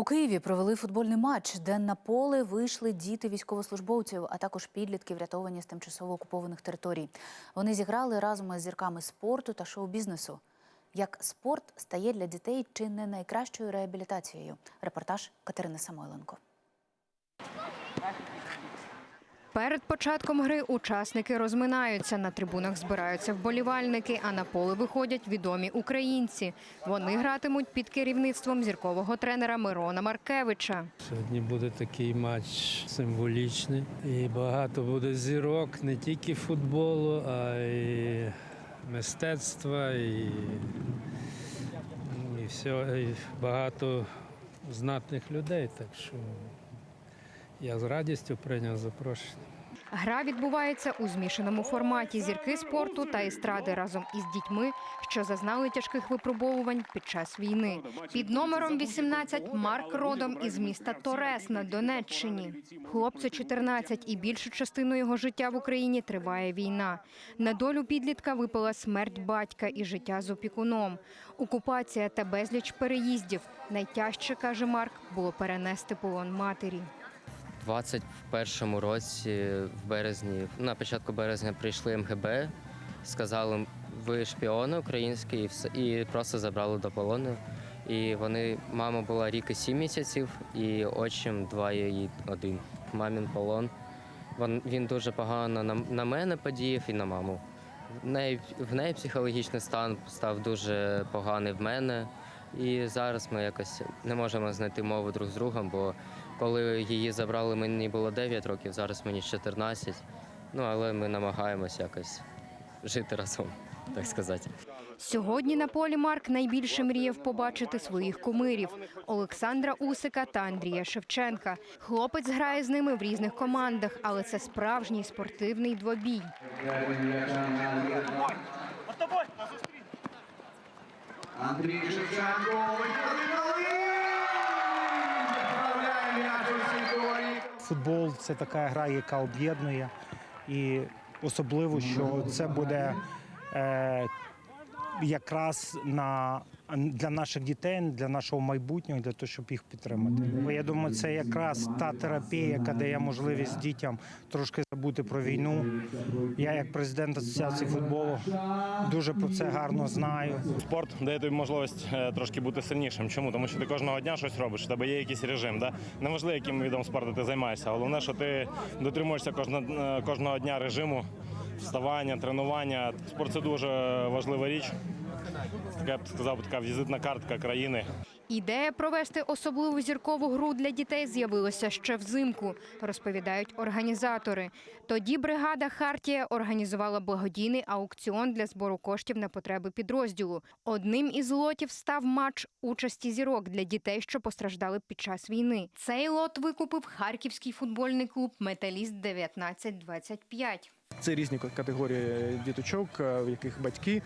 У Києві провели футбольний матч, де на поле вийшли діти військовослужбовців, а також підлітки, врятовані з тимчасово окупованих територій. Вони зіграли разом із зірками спорту та шоу-бізнесу. Як спорт стає для дітей чи не найкращою реабілітацією? Репортаж Катерини Самойленко. Перед початком гри учасники розминаються. На трибунах збираються вболівальники, а на поле виходять відомі українці. Вони гратимуть під керівництвом зіркового тренера Мирона Маркевича. Сьогодні буде такий матч символічний. І багато буде зірок не тільки футболу, а й мистецтва, і, і, все, і багато знатних людей. Так що я з радістю прийняв запрошення. Гра відбувається у змішаному форматі зірки спорту та естради разом із дітьми, що зазнали тяжких випробовувань під час війни. Під номером 18 Марк родом із міста Торес на Донеччині. Хлопцю 14 і більшу частину його життя в Україні триває війна. На долю підлітка випала смерть батька і життя з опікуном. Окупація та безліч переїздів. Найтяжче, каже Марк, було перенести полон матері. У 21-му році, в березні, на початку березня прийшли МГБ, сказали, ви шпіони українські, і все, і просто забрали до полону. І вони, мама була рік і сім місяців, і отчим два і один. Мамін полон. Він, дуже погано на, на мене подіяв і на маму. В неї, в неї психологічний стан став дуже поганий в мене. І зараз ми якось не можемо знайти мову друг з другом, бо коли її забрали, мені було 9 років, зараз мені 14. Ну, але ми намагаємось якось жити разом, так сказати. Сьогодні на полі Марк найбільше мріяв побачити своїх кумирів Олександра Усика та Андрія Шевченка. Хлопець грає з ними в різних командах, але це справжній спортивний двобій. Андрій Шевченко, Футбол це така гра, яка об'єднує, і особливо, що це буде е, якраз на для наших дітей, для нашого майбутнього, для того, щоб їх підтримати. Бо я думаю, це якраз та терапія, яка дає можливість дітям трошки забути про війну. Я, як президент асоціації футболу, дуже про це гарно знаю. Спорт дає тобі можливість е, трошки бути сильнішим. Чому? Тому що ти кожного дня щось робиш, у тебе є якийсь режим. Да? Неважливо, яким видом спорту ти займаєшся. Головне, що ти дотримуєшся е, кожного дня режиму, вставання, тренування. Спорт це дуже важлива річ. Така я б сказав, така візитна картка країни. Ідея провести особливу зіркову гру для дітей з'явилася ще взимку, розповідають організатори. Тоді бригада Хартія організувала благодійний аукціон для збору коштів на потреби підрозділу. Одним із лотів став матч участі зірок для дітей, що постраждали під час війни. Цей лот викупив харківський футбольний клуб Металіст 1925 Це різні категорії діточок, е, в яких батьки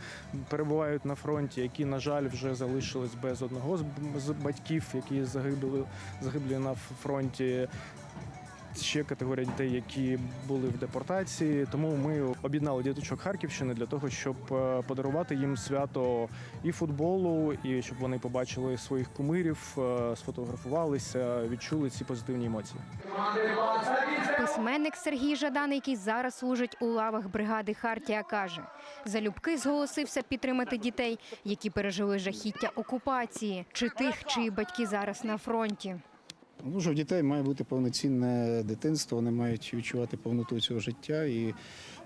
перебувають на фронті, які, на жаль, вже залишились без одного з- батьків, які загибли, загиблі на фронті. Ще категорія дітей, які були в депортації. Тому ми об'єднали діточок Харківщини для того, щоб е, подарувати їм свято і футболу, і щоб вони побачили своїх кумирів, е, сфотографувалися, відчули ці позитивні емоції. Письменник Сергій Жадан, який зараз служить у лавах бригади Хартія, каже: залюбки зголосився підтримати дітей, які пережили жахіття окупації, чи тих, чиї батьки зараз на фронті. Ну, що в дітей має бути повноцінне дитинство, вони мають відчувати повноту цього життя. І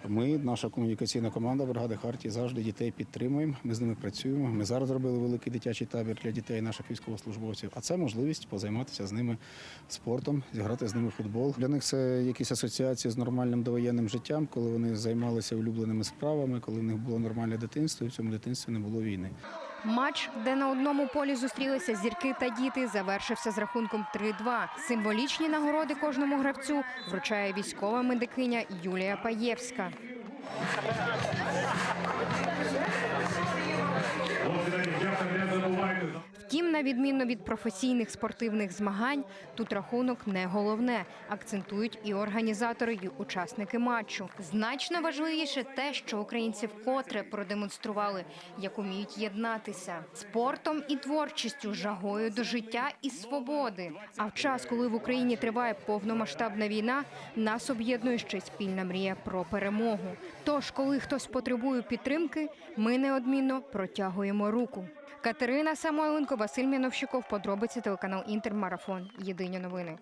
ми, наша комунікаційна команда бригади Харті, завжди дітей підтримуємо. Ми з ними працюємо. Ми зараз зробили великий дитячий табір для дітей, наших військовослужбовців. А це можливість позайматися з ними спортом, зіграти з ними футбол. Для них це якісь асоціації з нормальним довоєнним життям, коли вони займалися улюбленими справами, коли в них було нормальне дитинство, і в цьому дитинстві не було війни. Матч, де на одному полі зустрілися зірки та діти, завершився з рахунком 3-2. Символічні нагороди кожному гравцю вручає військова медикиня Юлія Паєвська. На відміну від професійних спортивних змагань, тут рахунок не головне, акцентують і організатори, і учасники матчу. Значно важливіше те, що українці вкотре продемонстрували, як уміють єднатися спортом і творчістю, жагою до життя і свободи. А в час, коли в Україні триває повномасштабна війна, нас об'єднує ще спільна мрія про перемогу. Тож, коли хтось потребує підтримки, ми неодмінно протягуємо руку. Катерина Самойленко, Василь Міновщиков, подробиці телеканал Інтермарафон. Єдині новини.